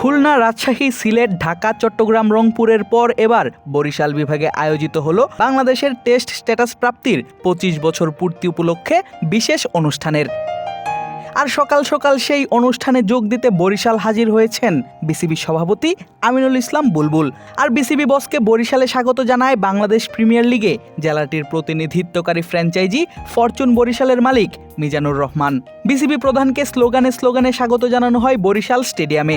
খুলনা রাজশাহী, সিলেট, ঢাকা, চট্টগ্রাম, রংপুরের পর এবার বরিশাল বিভাগে আয়োজিত হল বাংলাদেশের টেস্ট স্ট্যাটাস প্রাপ্তির পঁচিশ বছর পূর্তি উপলক্ষে বিশেষ অনুষ্ঠানের। আর সকাল সকাল সেই অনুষ্ঠানে যোগ দিতে বরিশাল হাজির হয়েছেন বিসিবি সভাপতি আমিনুল ইসলাম বুলবুল। আর বিসিবি বসকে বরিশালে স্বাগত জানায় বাংলাদেশ প্রিমিয়ার লিগে। জেলাটির প্রতিনিধিত্বকারী ফ্র্যাঞ্চাইজি ফরচুন বরিশালের মালিক মিজানুর রহমান। বিসিবি প্রধানকে স্লোগানে স্লোগানে স্বাগত জানানো হয় বরিশাল স্টেডিয়ামে।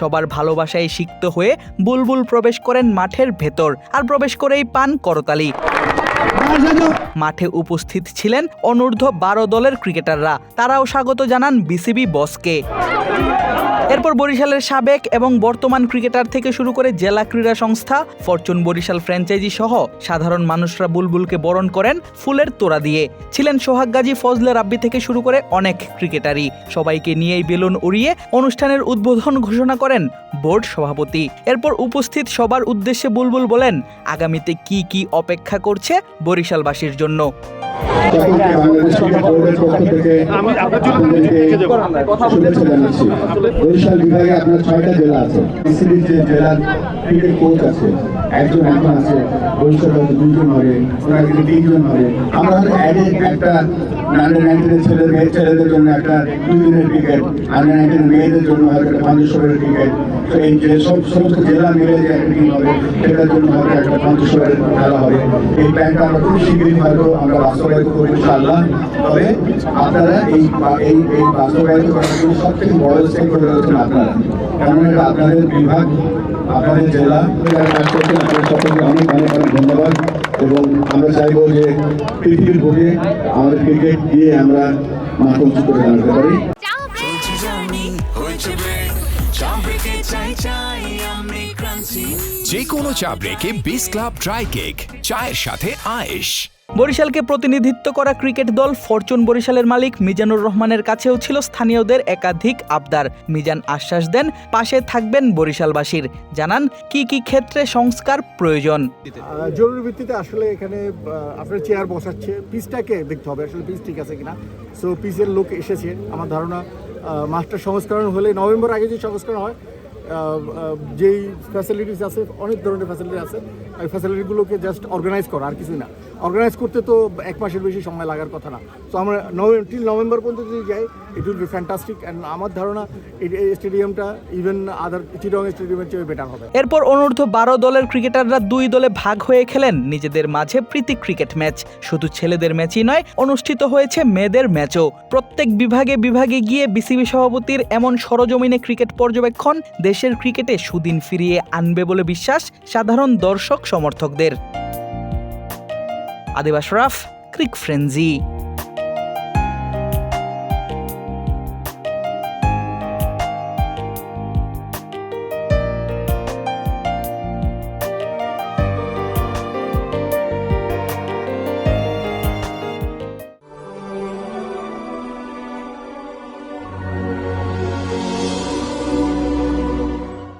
সবার ভালোবাসায় সিক্ত হয়ে বুলবুল প্রবেশ করেন মাঠের ভেতর, আর প্রবেশ করেই পান করতালি। মাঠে উপস্থিত ছিলেন অনূর্ধ্ব বারো দলের ক্রিকেটাররা। তারাও স্বাগত জানান বিসিবি বসকে। এরপর বরিশালের সাবেক এবং বর্তমান ক্রিকেটার থেকে শুরু করে জেলা ক্রীড়া সংস্থা ফরচুন বরিশাল ফ্র্যাঞ্চাইজি সহ সাধারণ মানুষরা বুলবুলকে বরণ করেন ফুলের তোড়া দিয়ে। ছিলেন সোহাগ গাজী ফজলে রাব্বি থেকে শুরু করে অনেক ক্রিকেটারই। সবাইকে নিয়েই বেলুন উড়িয়ে অনুষ্ঠানের উদ্বোধন ঘোষণা করেন বোর্ড সভাপতি। এরপর উপস্থিত সবার উদ্দেশ্যে বুলবুল বলেন আগামীতে কি কি অপেক্ষা করছে বরিশালবাসীর জন্য? বাংলাদেশ ক্রিকেট বোর্ডের পক্ষ থেকে আপনাদেরকে শুভেচ্ছা জানাচ্ছি। বরিশাল বিভাগে আপনার ছয়টা জেলা আছে। বিসিবির যে জেলার ক্রিকেট কোচ আছে, একজন এখন আছে বরিশাল দুইজন হবে, ওনার কিন্তু তিনজন হবে। আমরা হয়তো অ্যাডে একটা আন্ডার নাইনটিনের ছেলে, মেয়ে, ছেলেদের জন্য একটা দুই দিনের ক্রিকেট আন্ডার নাইনটিন মেয়েদের জন্য হয়তো একটা পঞ্চাশ ক্রিকেট তো এই যে সব, সমস্ত জেলা মিলে যে একটা টিম হবে, সেটার জন্য হয়তো একটা পঞ্চাশ ওভারের খেলা হবে। এই প্ল্যানটা আমরা খুব শীঘ্রই হয়তো আমরা বাস্তবায়িত করব ইনশাআল্লাহ। তবে আপনারা এই এই এই বাস্তবায়িত করার জন্য সব থেকে বড় স্টেক করে রয়েছেন আপনারা। কারণ এটা আপনাদের বিভাগ, আপনাদের জেলা কাজ করছেন। আপনাদের সকলকে অনেক অনেক অনেক ধন্যবাদ। এবং আমরা চাইব যে পৃথিবীর বুকে আমাদের ক্রিকেট দিয়ে আমরা মাথা উঁচু করে দাঁড়াতে পারি। যে কোনো চা ব্রেকে বিস ক্লাব ড্রাই কেক চায়ের সাথে আয়েশ। বরিশালকে প্রতিনিধিত্ব করা ক্রিকেট দল ফরচুন বরিশালের মালিক মিজানুর রহমানের কাছেও ছিল স্থানীয়দের একাধিক আবদার। মিজান আশ্বাস দেন, পাশে থাকবেন বরিশালবাসীর। জানান, কি কি ক্ষেত্রে সংস্কার প্রয়োজন? জরুরি ভিত্তিতে আসলে এখানে আপনার চেয়ার বসাচ্ছে। পিসটাকে দেখতে হবে, আসলে পিস ঠিক আছে কিনা। সো পিসের লোক এসেছে। আমার ধারণা মাস্টার সংস্করণ হলে নভেম্বর আগে যে সংস্করণ হয় যেই ফ্যাসিলিটিস আছে, অনেক ধরনের ফ্যাসিলিটি আছে। ওই ফ্যাসিলিটিগুলোকে জাস্ট অর্গানাইজ করা, আর কিছুই না। অর্গানাইজ করতে তো এক মাসের বেশি সময় লাগার কথা না। তো আমরা নভেম্বর টিল নভেম্বর পর্যন্ত যদি যাই it will be fantastic and আমার ধারণা এই স্টেডিয়ামটা ইভেন আদার চিটং স্টেডিয়ামের চেয়ে বেটার হবে। এরপর অনূর্ধ্ব বারো দলের ক্রিকেটাররা দুই দলে ভাগ হয়ে খেলেন। নিজেদের মাঝে প্রীতি ক্রিকেট ম্যাচ। শুধু ছেলেদের ম্যাচই নয়, অনুষ্ঠিত হয়েছে মেয়েদের ম্যাচও। প্রত্যেক বিভাগে বিভাগে গিয়ে বিসিবি সভাপতির এমন সরজমিনে ক্রিকেট পর্যবেক্ষণ দেশের ক্রিকেটে সুদিন ফিরিয়ে আনবে বলে বিশ্বাস সাধারণ দর্শক সমর্থকদের আদিবাস রাফ ক্রিক ফ্রেন্জি।